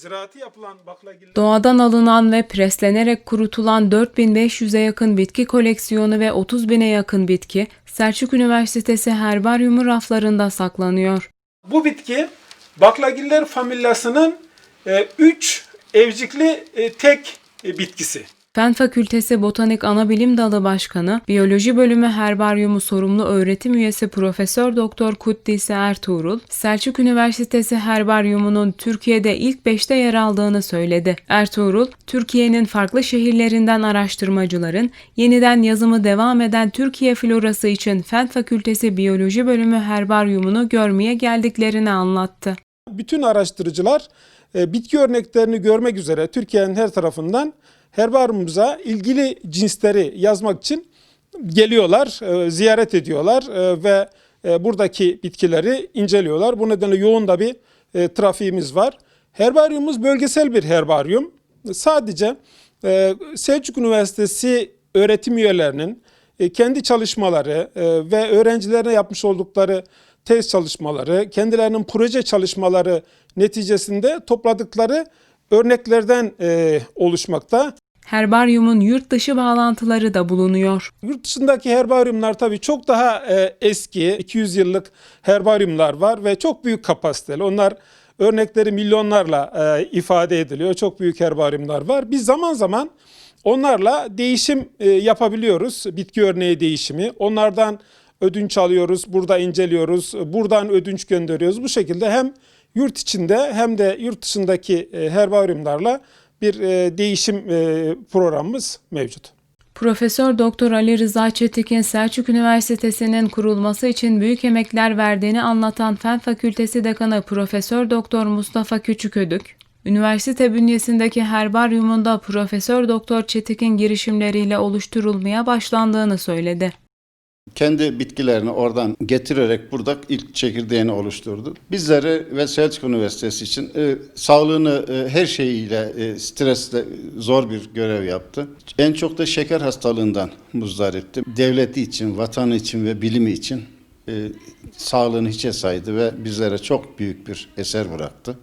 ziraatı yapılan baklagiller Doğadan alınan ve preslenerek kurutulan 4500'e yakın bitki koleksiyonu ve 30 bine yakın bitki Selçuk Üniversitesi herbaryumu raflarında saklanıyor. Bu bitki baklagiller familyasının 3 evcikli e, tek e, bitkisi. Fen Fakültesi Botanik Anabilim Dalı Başkanı, Biyoloji Bölümü Herbaryumu sorumlu öğretim üyesi Profesör Doktor Kuddisi Ertuğrul, Selçuk Üniversitesi Herbaryumu'nun Türkiye'de ilk 5'te yer aldığını söyledi. Ertuğrul, Türkiye'nin farklı şehirlerinden araştırmacıların yeniden yazımı devam eden Türkiye florası için Fen Fakültesi Biyoloji Bölümü Herbaryumunu görmeye geldiklerini anlattı. Bütün araştırıcılar e, bitki örneklerini görmek üzere Türkiye'nin her tarafından herbaryumumuza ilgili cinsleri yazmak için geliyorlar, e, ziyaret ediyorlar e, ve e, buradaki bitkileri inceliyorlar. Bu nedenle yoğun da bir trafiğimiz var. Herbaryumumuz bölgesel bir herbaryum. Sadece Selçuk Üniversitesi öğretim üyelerinin kendi çalışmaları ve öğrencilerine yapmış oldukları tez çalışmaları, kendilerinin proje çalışmaları neticesinde topladıkları örneklerden oluşmakta. Herbaryumun yurt dışı bağlantıları da bulunuyor. Yurt dışındaki herbaryumlar tabii çok daha e, eski, 200 yıllık herbaryumlar var ve çok büyük kapasiteli. Onlar örnekleri milyonlarla e, ifade ediliyor. Çok büyük herbaryumlar var. Biz zaman zaman onlarla değişim e, yapabiliyoruz. Bitki örneği değişimi. Onlardan ödünç alıyoruz, burada inceliyoruz, buradan ödünç gönderiyoruz. Bu şekilde hem yurt içinde hem de yurt dışındaki e, herbaryumlarla bir e, değişim e, programımız mevcut. Profesör Doktor Ali Rıza Çetik'in Selçuk Üniversitesi'nin kurulması için büyük emekler verdiğini anlatan Fen Fakültesi Dekanı Profesör Doktor Mustafa Küçüködük, üniversite bünyesindeki herbaryumunda Profesör Doktor Çetik'in girişimleriyle oluşturulmaya başlandığını söyledi. Kendi bitkilerini oradan getirerek burada ilk çekirdeğini oluşturdu. Bizleri ve Selçuk Üniversitesi için e, sağlığını e, her şeyiyle e, stresle zor bir görev yaptı. En çok da şeker hastalığından muzdaripti. Devleti için, vatanı için ve bilimi için e, sağlığını hiçe saydı ve bizlere çok büyük bir eser bıraktı.